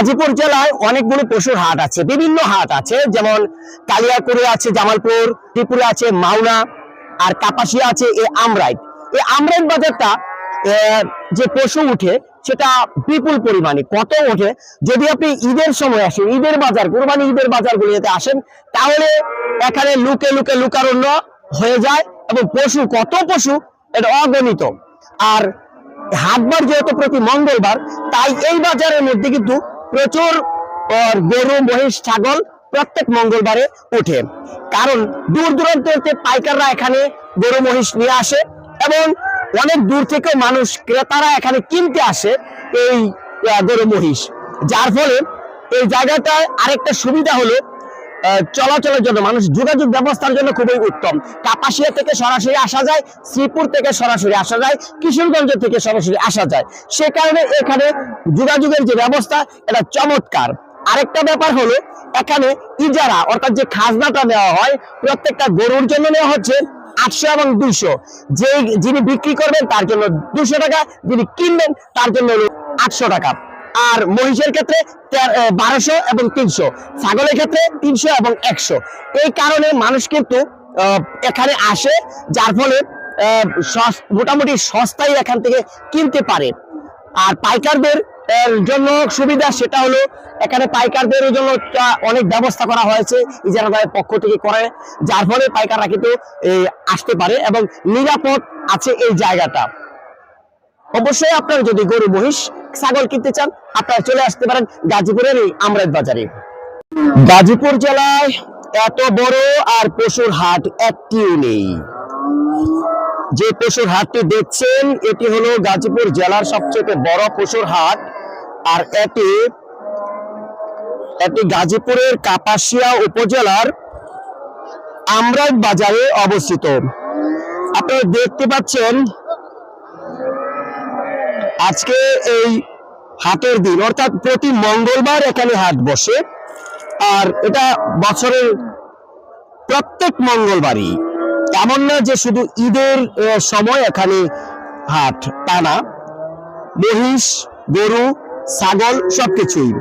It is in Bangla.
গাজীপুর জেলায় অনেকগুলো পশুর হাট আছে, বিভিন্ন হাট আছে, যেমন কালিয়াকুড়ে আছে, জামালপুর, ত্রিপুরা আছে, মাওনা আর কাপাসিয়া আছে এই আমরাইট। এই আমরাইট বাজারটা যে পশু উঠে সেটা বিপুল পরিমাণে, কত ওঠে? যদি আপনি ঈদের সময় আসেন, ঈদের বাজার, কোরবানি ঈদের বাজারগুলিতে আসেন, তাহলে এখানে লুকে লুকে লুকারণ্য হয়ে যায় এবং পশু, কত পশু, এটা অগণিত। আর হাটবার যেহেতু প্রতি মঙ্গলবার, তাই এই বাজারের মধ্যে কিন্তু প্রচুর গরু, মহিষ, ছাগল প্রত্যেক মঙ্গলবারে ওঠে কারণ দূর দূরান্ত থেকে পাইকাররা এখানে গরু, মহিষ নিয়ে আসে এবং অনেক দূর থেকেও মানুষ ক্রেতারা এখানে কিনতে আসে এই গরু, মহিষ। যার ফলে এই জায়গাটায় আরেকটা সুবিধা হলো চলাচলের জন্য, মানুষ যোগাযোগ ব্যবস্থার জন্য খুবই উত্তম। কাপাসিয়া থেকে সরাসরি আসা যায়, শ্রীপুর থেকে সরাসরি আসা যায়, কিশোরগঞ্জ থেকে সরাসরি আসা যায়। সে কারণে এখানে যোগাযোগের যে ব্যবস্থা, এটা চমৎকার। আরেকটা ব্যাপার হলো, এখানে ইজারা, অর্থাৎ যে খাজনাটা নেওয়া হয়, প্রত্যেকটা গরুর জন্য নেওয়া হচ্ছে আটশো এবং দুইশো। যে যিনি বিক্রি করবেন, তার জন্য দুশো টাকা, যিনি কিনবেন, তার জন্য আটশো টাকা। আর মহিষের ক্ষেত্রে বারোশো এবং তিনশো। ছাগলের ক্ষেত্রে তিনশো এবং একশো। এই কারণে মানুষ কিন্তু এখানে আসে, যার ফলে মোটামুটি সস্তায় এখান থেকে কিনতে পারে। আর পাইকারদের জন্য সুবিধা সেটা হলো, এখানে পাইকারদের জন্য অনেক ব্যবস্থা করা হয়েছে, ইজারাদারের পক্ষ থেকে করে, যার ফলে পাইকাররা কিন্তু আসতে পারে এবং নিরাপদ আছে এই জায়গাটা। অবশ্যই আপনার যদি গরু, মহিষ ছাগল কিনতে চান, আপনারা চলে আসতে পারেন গাজীপুরের এই আমরাজ বাজারে। গাজীপুর জেলায় এত বড় আর পশুর হাট একটিও নেই। যে পশুর হাটটি দেখছেন, এটি হলো গাজীপুর জেলার সবচেয়ে বড় পশুর হাট, আর এটি এটি গাজীপুরের কাপাসিয়া উপজেলার আমরাজ বাজারে অবস্থিত। আপনারা দেখতে পাচ্ছেন আজকে এই হাটের দিন, অর্থাৎ প্রতি মঙ্গলবার এখানে হাট বসে। আর এটা বছরের প্রত্যেক মঙ্গলবারই। এমন না যে শুধু ঈদের সময় এখানে হাট, তা না। মহিষ, গরু, ছাগল সবকিছুই।